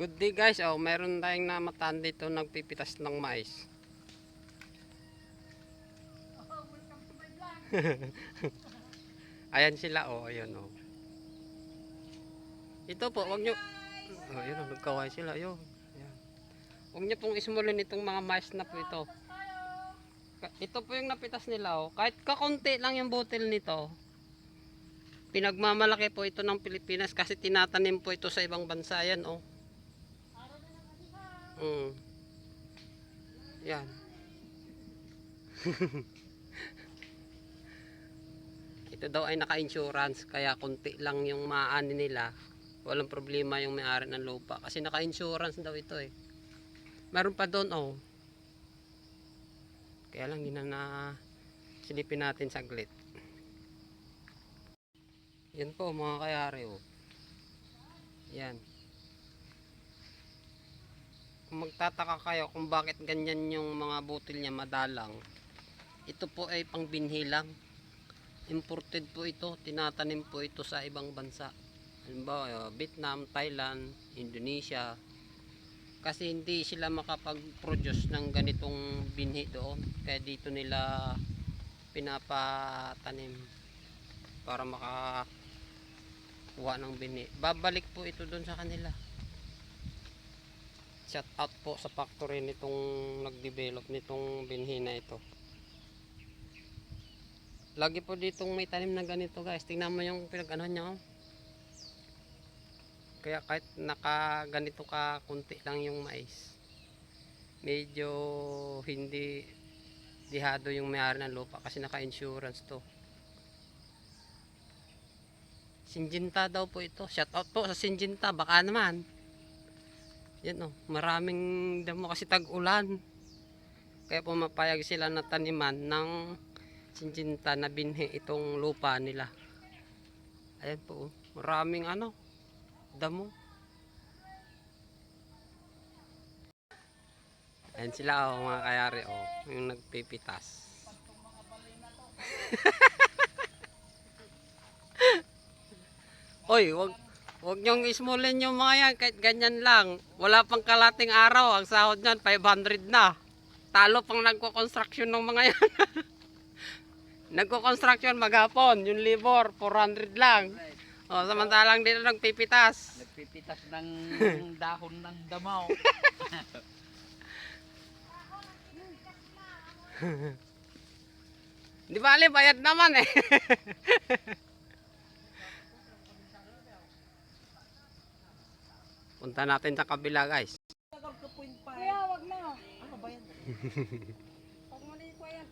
Good day guys. Oh, meron tayong namataan dito nagpipitas ng mais. Ayan sila oh, ayun oh. Ito po, wag nyo Oh, ayun oh, nagkaway sila. Ayan. Huwag nyo pong ismulin itong mga mais na po ito. Ito po yung napitas nila oh. Kahit kakunti lang yung butil nito. Pinagmamalaki po ito ng Pilipinas kasi tinatanim po ito sa ibang bansa yan oh. Mm. Yan. Ito daw ay naka-insurance kaya konti lang yung maani nila. Walang problema yung may-ari ng lupa kasi naka-insurance daw ito eh. Meron pa doon oh. Kaya lang na na silipin natin saglit. Yan po mga kayari oh. Yan. Magtataka kayo kung bakit ganyan yung mga butil niya madalang, ito po ay pangbinhi lang. Imported po ito, tinatanim po ito sa ibang bansa. Halimbawa, uh, Vietnam, Thailand, Indonesia. Kasi hindi sila makapag-produce ng ganitong binhi doon. Kaya dito nila pinapatanim para makakuha ng binhi. Babalik po ito doon sa kanila shout out po sa factory nitong nag-develop nitong binhi na ito. Lagi po ditong may tanim na ganito guys. Tingnan mo yung pinag-ano niya. Oh. Kaya kahit naka ganito ka kunti lang yung mais. Medyo hindi dihado yung may-ari ng lupa kasi naka-insurance to. Sinjinta daw po ito. Shout out po sa Sinjinta. Baka naman. Yan oh, maraming damo kasi tag-ulan. Kaya pumapayag sila na taniman ng sinjinta na binhi itong lupa nila. Ayan po, oh, maraming ano, damo. Ayan sila oh, mga kayari oh, yung nagpipitas. Oy, wag Huwag niyong ismulin yung mga yan kahit ganyan lang. Wala pang kalating araw. Ang sahod niyan 500 na. Talo pang nagko-construction ng mga yan. nagko-construction maghapon. Yung labor 400 lang. O, samantalang dito nagpipitas. Nagpipitas ng dahon ng damaw. Di bali, bayad naman eh. Punta natin sa kabila guys. Kuya, wag na. Ano ba yan? Pag mali ko yan.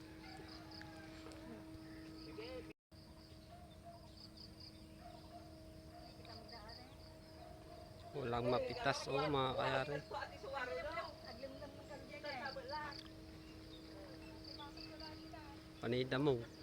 Walang mapitas oh mga kayari. Panida mo.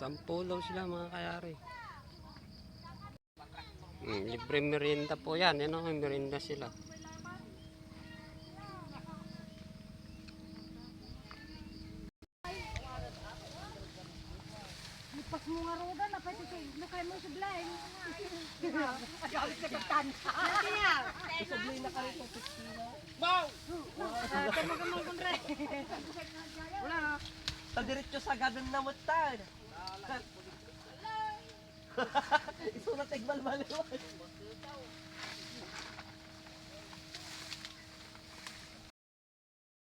Sampu daw sila mga kayari. Hmm, libre merienda po yan. Yan ang merienda sila. Lipas mo nga roda na pati kay nakay mo sa blind. Agalit ka kaptan. Kaya. Isabli na ka rito. Wow! Tama ka mong kunre. Wala. Sa diretso sa gadon na mutan. Isunat igbal